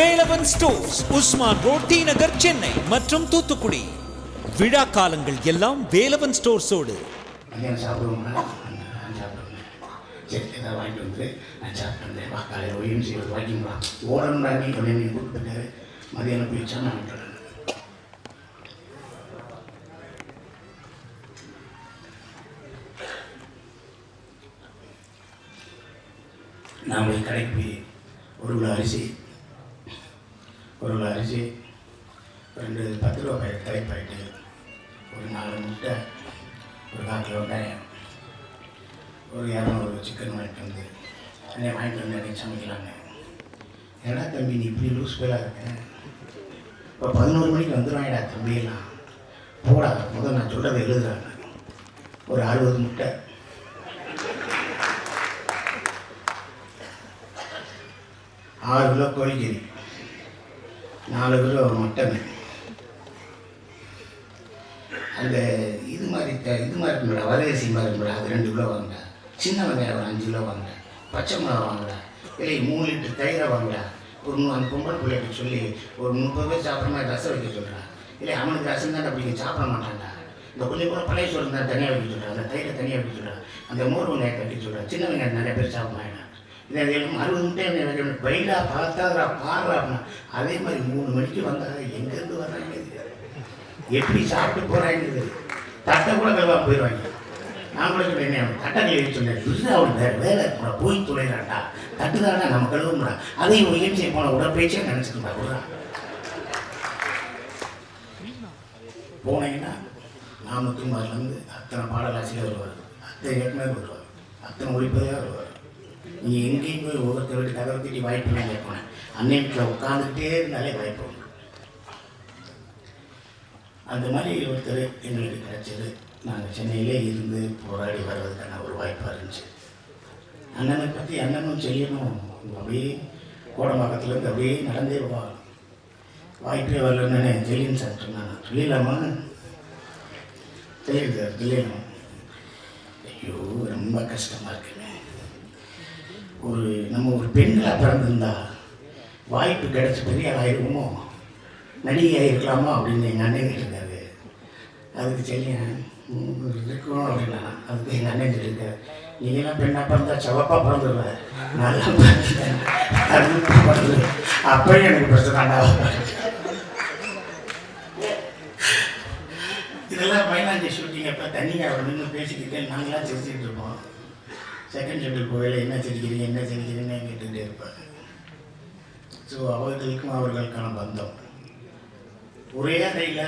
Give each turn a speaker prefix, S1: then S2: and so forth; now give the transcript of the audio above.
S1: Velavan stores Usman road T Nagar Chennai மற்றும் தூத்துக்குடி. விழா காலங்கள் எல்லாம் வேலவன் ஸ்டோர்ஸோடு
S2: மதியானம் சாப்பிடுவோம்னா நான் சாப்பிடுவேன் சரி ஏதாவது வாங்கிட்டு வந்து நான் சாப்பிட்டு வா காலையில் செய்வது? நீ நீ கூப்பிட்டு மதியானம் போய் விட்டுறேன் நான் போய் கடைக்கு போய் ஒரு கிலோ அரிசி ஒரு அரிசி ரெண்டு பத்து ரூபா பாக்கெட் தலை ஒரு நாலு முட்டை ஒரு கால் கிலோ வெங்காயம் ஒரு இரநூறு சிக்கன் வாங்கிட்டு வந்து அண்ணே வாங்கிட்டு வந்து அன்றைக்கி சமைக்கலாங்க. ஏடா தம்பி நீ இப்படி லூஸ் பேலாக இருக்க? இப்போ பதினோரு மணிக்கு வந்துடுவாங்கடா தம்பியெல்லாம் போடா முதல் நான் சொல்கிறத எழுதுறாங்க ஒரு அறுபது முட்டை. ஆறு கிலோ கோழிக்கறி. நாலு கிலோ மட்டன் அந்த இது மாதிரி த இது மாதிரி இருக்கும்ல வதகசி மாதிரி இருக்கும்ல அது ரெண்டு கிலோ வாங்க சின்ன வெங்காயம் ஒரு அஞ்சு கிலோ வாங்க பச்சை மிளகா வாங்கடா இல்லை மூணு லிட்டர் தயிரை வாங்கடா ஒரு நூ- அந்த பொம்பளை பிள்ளைகிட்ட சொல்லி ஒரு முப்பது பேர் சாப்பிட்ற மாதிரி ரசம் வைக்க சொல்கிறான் இல்லை அவனுக்கு ரசம் தான் அப்படிங்க சாப்பிட மாட்டான்டா. இந்த கொஞ்சம் கூட பழைய சொல்லுங்க தான் தனியாக வைக்க சொல்கிறான் அந்த தயிரை தனியாக வைக்க சொல்கிறான் அந்த மோர் வெங்காயம் கட்டி சொல்கிறான் சின்ன வெங்காயம் நிறைய பேர் சாப்பிட மாட்டான் இதை வேணும் எனக்கு அறுபது முட்டை எனக்கு பயிலா பார்த்தாதா பாடுறா அப்படின்னா அதே மாதிரி மூணு மணிக்கு வந்தாங்க எங்கேருந்து வர்றாங்க எப்படி சாப்பிட்டு போகிறாங்கிறது தட்டை கூட கழுவாம போயிடுவாங்க. நான் கூட சொன்னேன் தட்டை கழுவி சொன்னேன். இல்லை அவன் வேறு வேலை இருக்கா போய் துளையிறாண்டா தட்டு தானே நம்ம கழுவும்டா அதையும் உயர்ச்சி செய்ய போன உடற்பயிற்சியாக நினச்சிக்கிட்டா விடுறான் போனீங்கன்னா நாமத்துமாரிலேருந்து அத்தனை பாடலாசிரியர் வருவார் அத்தனை இயக்குனர் வருவார் அத்தனை ஒளிப்பதியாக வருவார் நீங்கள் எங்கேயும் போய் ஒவ்வொருத்தர் வீட்டு கதவை வாய்ப்பு நான் கேட்பேன் வீட்டில் உட்காந்துக்கிட்டே இருந்தாலே வாய்ப்பு அந்த மாதிரி ஒருத்தர் எங்களுக்கு கிடைச்சது. நாங்கள் சென்னையிலே இருந்து போராடி வர்றதுக்கான ஒரு வாய்ப்பாக இருந்துச்சு. அண்ணனை பற்றி அண்ணனும் செய்யணும் அப்படியே கோடம்பாக்கத்துலேருந்து அப்படியே நடந்தே போவாங்க. வாய்ப்பே வரலன்னு ஜெலியன் சார் சொன்னாங்க. சொல்லிடலாமா? தெரியுது சார் சொல்லிடலாம் ஐயோ ரொம்ப கஷ்டமாக இருக்குங்க. ஒரு நம்ம ஒரு பெண்களாக பிறந்திருந்தா வாய்ப்பு கிடச்சி பெரிய ஆயிருக்குமோ நடிகை இருக்கலாமா அப்படின்னு எங்கள் அண்ணன் கேட்டிருக்காரு. அதுக்கு சொல்லியேன் இருக்கணும் அப்படின்னா. அதுக்கு எங்கள் அண்ணன் சொல்லியிருக்காரு. நீங்களாம் பெண்ணாக பிறந்தா செவப்பாக பிறந்துருவேன் நல்லா பிறந்து அப்பயும் எனக்கு பிரச்சனை இதெல்லாம் மைனாஞ்சி ஷூட்டிங் அப்போ தனியாக அவர் நின்று பேசிக்கிட்டு நாங்களாம் சிரிச்சுக்கிட்டு இருப்போம். செகண்ட் ஜென்ரல் போகையில் என்ன சிரிக்கிறீங்க என்ன சிரிக்கிறீங்கன்னு கேட்டுகிட்டே இருப்பாங்க ஸோ அவர்களுக்கும் அவர்களுக்கான பந்தம். ஒரே அறையில்